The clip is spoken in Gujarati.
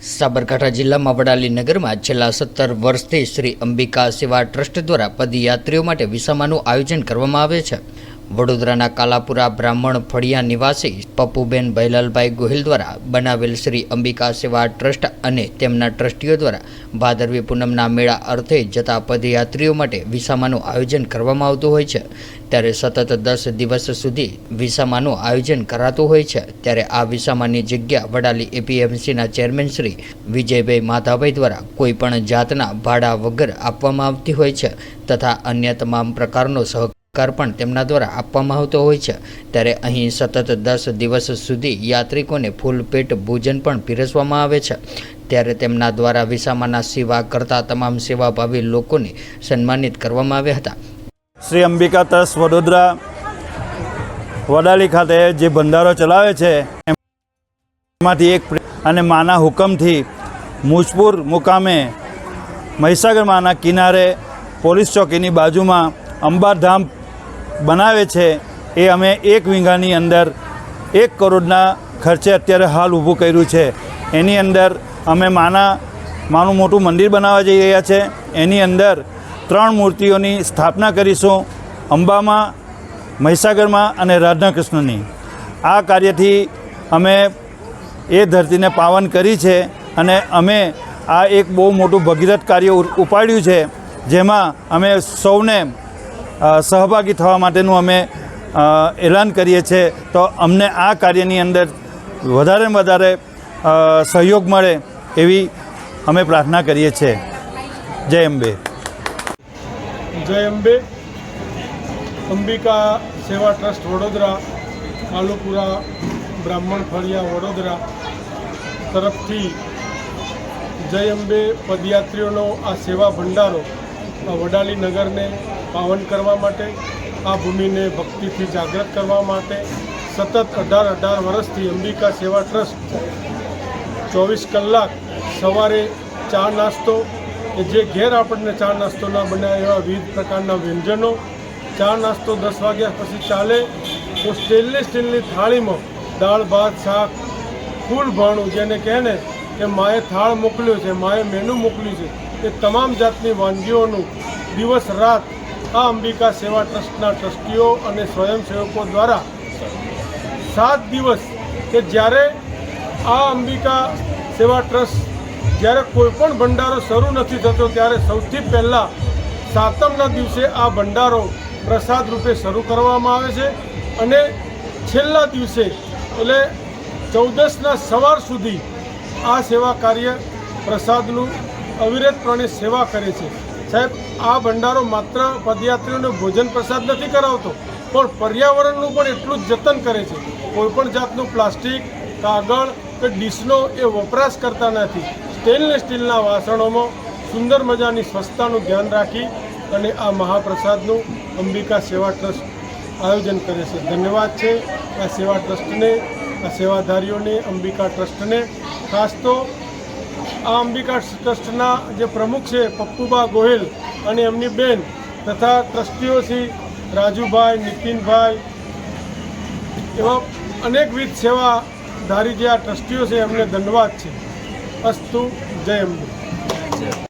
સાબરકાંઠા જિલ્લામાં વડાલી નગરમાં છેલ્લા સત્તર વર્ષથી શ્રી અંબિકા સેવા ટ્રસ્ટ દ્વારા પદયાત્રીઓ માટે વિસામાનું આયોજન કરવામાં આવે છે. વડોદરાના કાલાપુરા બ્રાહ્મણ ફળિયા નિવાસી પપ્પુબેન ભૈલાલભાઈ ગોહિલ દ્વારા બનાવેલ શ્રી અંબિકા સેવા ટ્રસ્ટ અને તેમના ટ્રસ્ટીઓ દ્વારા ભાદરવી પૂનમના મેળા અર્થે જતા પદયાત્રીઓ માટે વિસામાનું આયોજન કરવામાં આવતું હોય છે. ત્યારે સતત દસ દિવસ સુધી વિસામાનું આયોજન કરાતું હોય છે. ત્યારે આ વિસામાની જગ્યા વડાલી એપીએમસીના ચેરમેન શ્રી વિજયભાઈ માધાભાઈ દ્વારા કોઈપણ જાતના ભાડા વગર આપવામાં આવતી હોય છે તથા અન્ય તમામ પ્રકારનો સહકાર પણ તેમના દ્વારા આપવામાં આવતો હોય છે. ત્યારે અહીં સતત દસ દિવસ સુધી યાત્રિકોને ફૂલ પેટ ભોજન પણ પીરસવામાં આવે છે. ત્યારે તેમના દ્વારા વિસામાના સેવા કરતા તમામ સેવાભાવી લોકોને સન્માનિત કરવામાં આવ્યા હતા. શ્રી અંબિકા તસ વડોદરા, વડાલી ખાતે જે ભંડારો ચલાવે છે, એમાંથી એક અને માના હુકમથી મુજપુર મુકામે મહીસાગર માના કિનારે પોલીસ ચોકીની બાજુમાં અંબાધામ બનાવે છે, એ અમે એક વીંઘાની અંદર એક કરોડના ખર્ચે અત્યારે હાલ ઊભું કર્યું છે. એની અંદર અમે માના, માનું મોટું મંદિર બનાવવા જઈ રહ્યા છે. એની અંદર ત્રણ મૂર્તિઓની સ્થાપના કરીશું, અંબામાં, મહીસાગરમાં અને રાધાકૃષ્ણની. આ કાર્યથી અમે એ ધરતીને પાવન કરી છે અને અમે આ એક બહુ મોટું ભગીરથ કાર્ય ઉપાડ્યું છે, જેમાં અમે સૌને સહભાગી થવા માટેનું અમે એલાન કરીએ છીએ. તો અમને આ કાર્યની અંદર વધારે વધારે સહયોગ મળે એવી અમે પ્રાર્થના કરીએ છીએ. જય અંબે. જય અંબે. અંબિકા સેવા ટ્રસ્ટ વડોદરા, કાલુપુરા, બ્રાહ્મણ ફળિયા વડોદરા તરફથી જય અંબે પદયાત્રીઓનો આ સેવા ભંડારો વડાલી નગરને પાવન કરવા માટે, આ ભૂમિને ભક્તિથી જાગૃત કરવા માટે સતત અઢાર અઢાર વર્ષથી અંબિકા સેવા ટ્રસ્ટ ચોવીસ કલાક સવારે ચા નાસ્તો કે જે ઘેર આપણને ચા નાસ્તો ના બનાવે એવા વિવિધ પ્રકારના વ્યંજનો. ચા નાસ્તો દસ વાગ્યા પછી ચાલે. તો સ્ટેનલેસ સ્ટીલની થાળીમાં દાળ, ભાત, શાક, ફૂલ ભાણું જેને કહે ને, કે માએ થાળ મોકલ્યો છે, માએ મેનુ મોકલ્યું છે. એ તમામ જાતની વાનગીઓનું દિવસ રાત આ અંબિકા સેવા ટ્રસ્ટના ટ્રસ્ટીઓ અને સ્વયંસેવકો દ્વારા સાત દિવસ કે જ્યારે આ અંબિકા સેવા ટ્રસ્ટ જ્યારે કોઈપણ ભંડારો શરૂ નથી થતો ત્યારે સૌથી પહેલાં સાતમના દિવસે આ ભંડારો પ્રસાદ રૂપે શરૂ કરવામાં આવે છે અને છેલ્લા દિવસે એટલે ચૌદસના સવાર સુધી આ સેવા કાર્ય પ્રસાદનું અવિરતપણે સેવા કરે છે. સાહેબ, આ ભંડારો માત્ર પદયાત્રીઓને ભોજન પ્રસાદ નથી કરાવતો, પણ પર્યાવરણનું પણ એટલું જ જતન કરે છે. કોઈપણ જાતનું પ્લાસ્ટિક, કાગળ કે ડીશનો એ વપરાશ કરતા નથી. સ્ટેનલેસ સ્ટીલના વાસણોમાં સુંદર મજાની સ્વચ્છતાનું ધ્યાન રાખી અને આ મહાપ્રસાદનું અંબિકા સેવા ટ્રસ્ટ આયોજન કરે છે. ધન્યવાદ છે આ સેવા ટ્રસ્ટને, આ સેવાધારીઓને, અંબિકા ટ્રસ્ટને. ખાસ તો આ અંબિકા ટ્રસ્ટના જે પ્રમુખ છે, પપ્પુબા ગોહિલ અને એમની બેન તથા ટ્રસ્ટીઓ શ્રી રાજુભાઈ, નીતિનભાઈ એવા અનેકવિધ સેવાધારી જે આ ટ્રસ્ટીઓ છે, એમને ધન્યવાદ છે. અસ્તુ, જય અંબે.